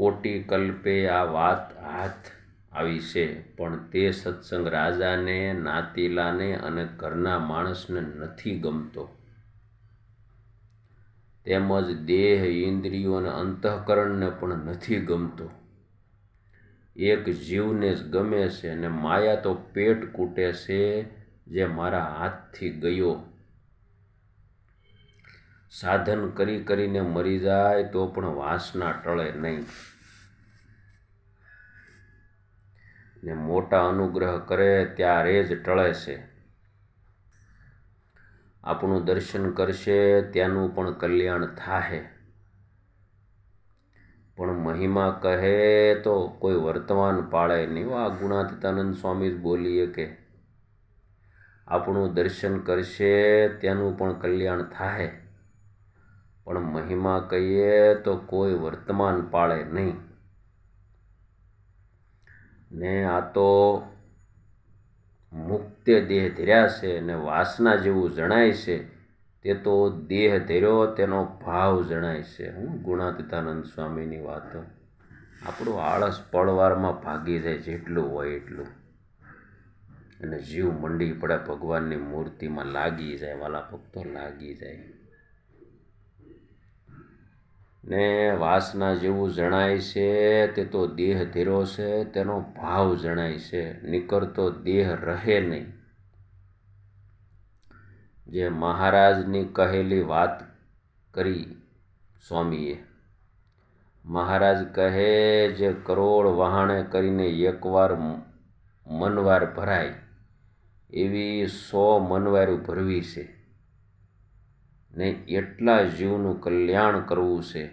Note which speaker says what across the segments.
Speaker 1: કોટી કલ્પે આ વાત હાથ આવી છે. પણ તે સત્સંગ રાજાને, નાતીલાને અને ઘરના માણસને નથી ગમતો. તેમજ દેહ ઇન્દ્રિયો અને અંતઃકરણને પણ નથી ગમતો. એક જીવને જ ગમે છે અને માયા તો પેટ કૂટે છે જે મારા હાથથી ગયો. સાધન કરી કરીને મરી જાય તો પણ વાસના ટળે નહીં. ને મોટા અનુગ્રહ કરે ત્યારે જ ટળે છે. આપણું દર્શન કરશે ત્યાંનું પણ કલ્યાણ થાહે. પણ મહિમા કહે તો કોઈ વર્તમાન પાળે નહીં. આ ગુણાતીતાનંદ સ્વામી બોલીએ કે આપણું દર્શન કરશે ત્યાંનું પણ કલ્યાણ થાહે. પણ મહિમા કહીએ તો કોઈ વર્તમાન પાળે નહીં. ને આ તો મુક્ત દેહ ધર્યા છે ને વાસના જેવું જણાય છે, તે તો દેહ ધર્યો તેનો ભાવ જણાય છે, હું ગુણાતીતાનંદ સ્વામીની વાતો. આપણું આળસ પળવારમાં ભાગી જાય જેટલું હોય એટલું. અને જીવ મંડી પડે ભગવાનની મૂર્તિમાં લાગી જાય, વાલા ભક્તો લાગી જાય. ને વાસના જેવું જણાય છે, તે તો દેહ ધીરો છે, તેનો ભાવ જણાય છે. નીકળતો દેહ રહે નહીં. જે મહારાજની કહેલી વાત કરી સ્વામીએ. મહારાજ કહે જે કરોડ વહાણે કરીને એકવાર મનવાર ભરાય, એવી સો મનવારું ભરવી છે. ને એટલા જીવનું કલ્યાણ કરવું છે.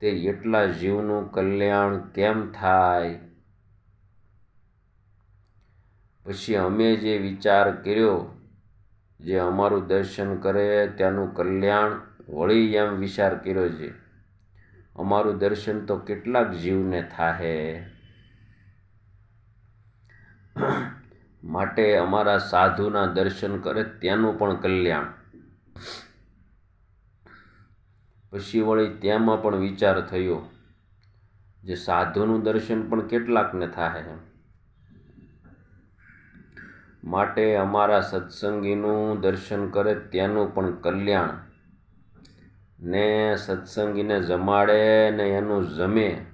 Speaker 1: તે એટલા જીવનું કલ્યાણ કેમ થાય? પછી અમે જે વિચાર કર્યો, જે અમારું દર્શન કરે ત્યાંનું કલ્યાણ વળી એમ વિચાર કર્યો છે. અમારું દર્શન તો કેટલાક જીવને થાહે. માટે અમારા સાધુના દર્શન કરે ત્યાંનું પણ કલ્યાણ. પછી વળી તેમાં પણ વિચાર થયો જે સાધુનું દર્શન પણ કેટલાકને થાય માટે અમારા સત્સંગીનું દર્શન કરે ત્યાંનું પણ કલ્યાણ. ને સત્સંગીને જમાડે ને એનું જમે.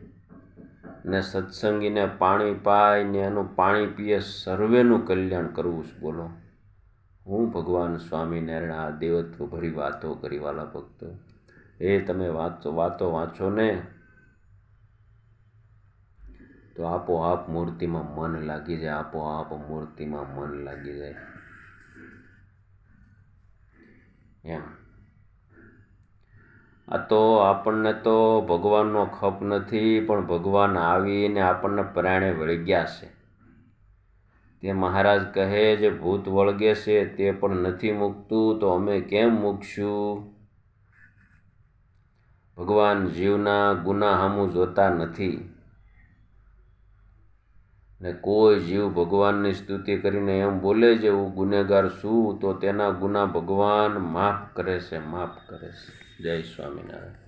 Speaker 1: ને સત્સંગીને પાણી પાય ને એનું પાણી પીએ, સર્વેનું કલ્યાણ કરવું છે બોલો. હું ભગવાન સ્વામિનારાયણ આ દેવત્વ ભરી વાતો કરી, વાલા ભક્તો. એ તમે વાંચો, વાતો વાંચો ને, તો આપોઆપ મૂર્તિમાં મન લાગી જાય, આપોઆપ મૂર્તિમાં મન લાગી જાય. એમ. આ તો આપણને તો ભગવાનનો ખપ નથી, પણ ભગવાન આવીને આપણને પ્રાણે વળી ગયા છે. તે મહારાજ કહે જે ભૂત વળગે છે તે પણ નથી મૂકતું, તો અમે કેમ મૂકશું? ભગવાન જીવના ગુના સામું જોતા નથી. ને કોઈ જીવ ભગવાનની સ્તુતિ કરીને એમ બોલે છે, હું ગુનેગાર છું, તો તેના ગુના ભગવાન માફ કરે છે, માફ કરે છે. જય સ્વામિનારાયણ.